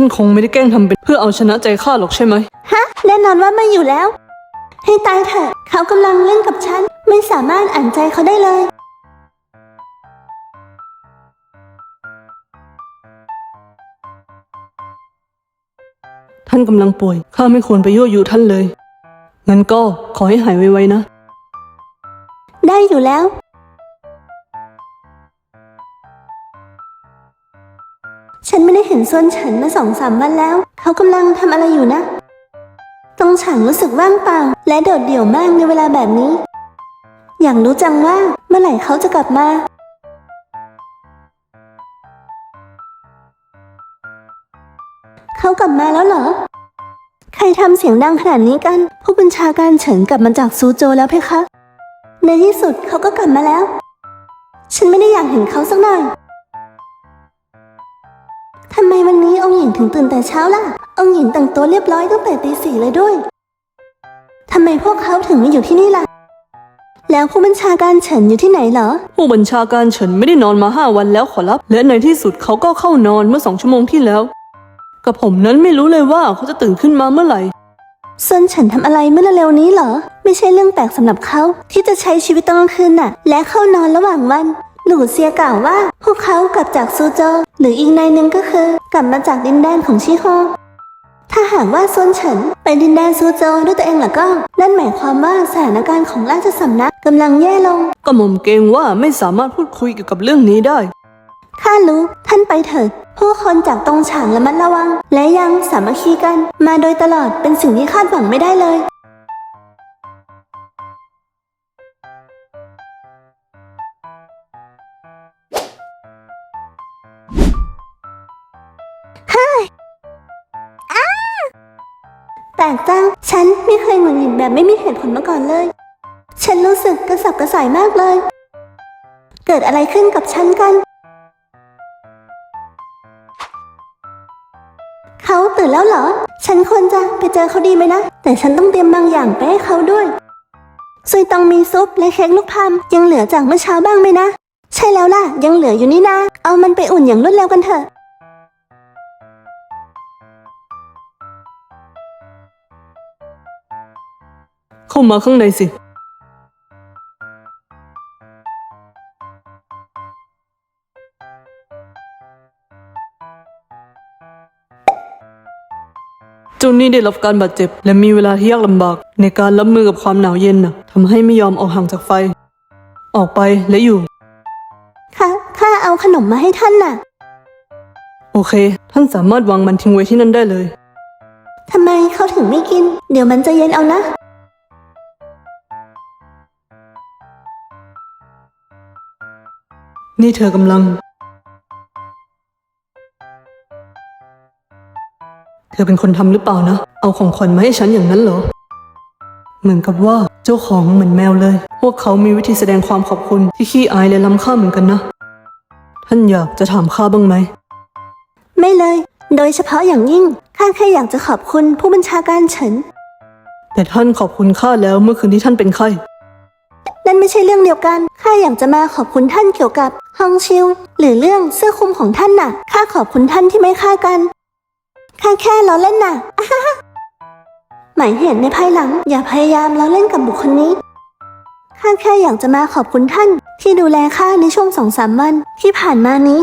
ท่านคงไม่ได้แกล้งทำเป็นเพื่อเอาชนะใจข้าหรอกใช่ไหม ฮะแน่นอนว่าไม่อยู่แล้ว ให้ตายเถอะ เขากำลังเล่นกับฉัน ไม่สามารถอ่านใจเขาได้เลย ท่านกำลังป่วย ข้าไม่ควรไปยั่วยุท่านเลย งั้นก็ขอให้หายไวๆนะ ได้อยู่แล้ว นไม่ได้เห็นส่วนฉันมาสองสามวันแล้ว เขากำลังทำอะไรอยู่นะ ตรงฉันรู้สึกว่างเปล่าและโดดเดี่ยวมากในเวลาแบบนี้ อยากรู้จังว่าเมื่อไหร่เขาจะกลับมาเขากลับมาแล้วเหรอ ใครทำเสียงดังขนาดนี้กัน ผู้บัญชาการเฉินกลับมาจากซูโจแล้วเพคะ ในที่สุดเขาก็กลับมาแล้ว ฉันไม่ได้อยากเห็นเขาสักหน่อย ไมวันนี้องค์หญิงถึงตื่นแต่เช้าล่ะ องค์หญิงแต่งตัวเรียบร้อยตั้งแต่ตีสี่เลยด้วย ทำไมพวกเขาถึงมาอยู่ที่นี่ล่ะ แล้วผู้บัญชาการเฉินอยู่ที่ไหนเหรอ ผู้บัญชาการเฉินไม่ได้นอนมาห้าวันแล้วขอรับ และในที่สุดเขาก็เข้านอนเมื่อสองชั่วโมงที่แล้ว กับผมนั้นไม่รู้เลยว่าเขาจะตื่นขึ้นมาเมื่อไหร่ส่วนฉันทำอะไรเมื่อเร็วๆนี้เหรอ ไม่ใช่เรื่องแปลกสำหรับเขาที่จะใช้ชีวิตตอนกลางคืนน่ะ และเข้านอนระหว่างวัน หลูเซียกล่าวว่า พวกเขากลับจากซูโจวหรืออีกในหนึ่งก็คือ กลับมาจากดินแดนของชิโฮถ้าหากว่าซวนเฉินไปดินแดนซูโจวด้วยตัวเองล่ะก็ นั่นหมายความว่าสถานการณ์ของราชสำนักกำลังแย่ลง ก็หม่อมเกรงว่าไม่สามารถพูดคุยเกี่ยวกับเรื่องนี้ได้ ข้ารู้ท่านไปเถิดผู้คนจากตรงฉางระมัดระวัง และยังสามัคคีกัน มาโดยตลอดเป็นสิ่งที่คาดหวังไม่ได้เลย แปลกจังฉันไม่เคยหงุดหงิดแบบไม่มีเหตุผลมาก่อนเลย ฉันรู้สึกกระสับกระส่ายมากเลย เกิดอะไรขึ้นกับฉันกัน เขาตื่นแล้วเหรอ ฉันควรจะไปเจอเขาดีไหมนะ แต่ฉันต้องเตรียมบางอย่างไปให้เขาด้วยซุยต้องมีซุปและเค้กลูกพามยังเหลือจากเมื่อเช้าบ้างไหมนะ ใช่แล้วล่ะ ยังเหลืออยู่นี่นะ เอามันไปอุ่นอย่างรวดเร็วกันเถอะ เข้ามาข้างในสิ เจ้านี่ได้รับการบาดเจ็บ และมีเวลาที่ยากลำบาก ในการรับมือกับความหนาวเย็นน่ะทำให้ไม่ยอมออกห่างจากไฟ ออกไปและอยู่ค่ะข้าเอาขนมมาให้ท่านน่ะ โอเค ท่านสามารถวางมันทิ้งไว้ที่นั่นได้เลย ทำไมเขาถึงไม่กิน เดี๋ยวมันจะเย็นเอานะ นี่เธอกำลัง เธอเป็นคนทำหรือเปล่านะ เอาของขวัญมาให้ฉันอย่างนั้นเหรอ เหมือนกับว่าเจ้าของเหมือนแมวเลย พวกเขามีวิธีแสดงความขอบคุณที่ขี้อายและล้ำค่าเหมือนกันนะ ท่านอยากจะถามข้าบ้างไหม ไม่เลย โดยเฉพาะอย่างยิ่ง ข้าแค่อยากจะขอบคุณผู้บัญชาการเฉิน แต่ท่านขอบคุณข้าแล้วเมื่อคืนที่ท่านเป็นไข้ นั่นไม่ใช่เรื่องเดียวกันข้าอยากจะมาขอบคุณท่านเกี่ยวกับฮองชิว หรือเรื่องเสื้อคลุมของท่านน่ะข้าขอบคุณท่านที่ไม่ฆ่ากันข้าแค่ล้อเล่นน่ะอ่าฮ่าฮ่าหมายเหตุในภายหลัง อย่าพยายามล้อเล่นกับบุคคลนี้ข้าแค่อยากจะมาขอบคุณท่านที่ดูแลข้าในช่วงสองสามวันที่ผ่านมานี้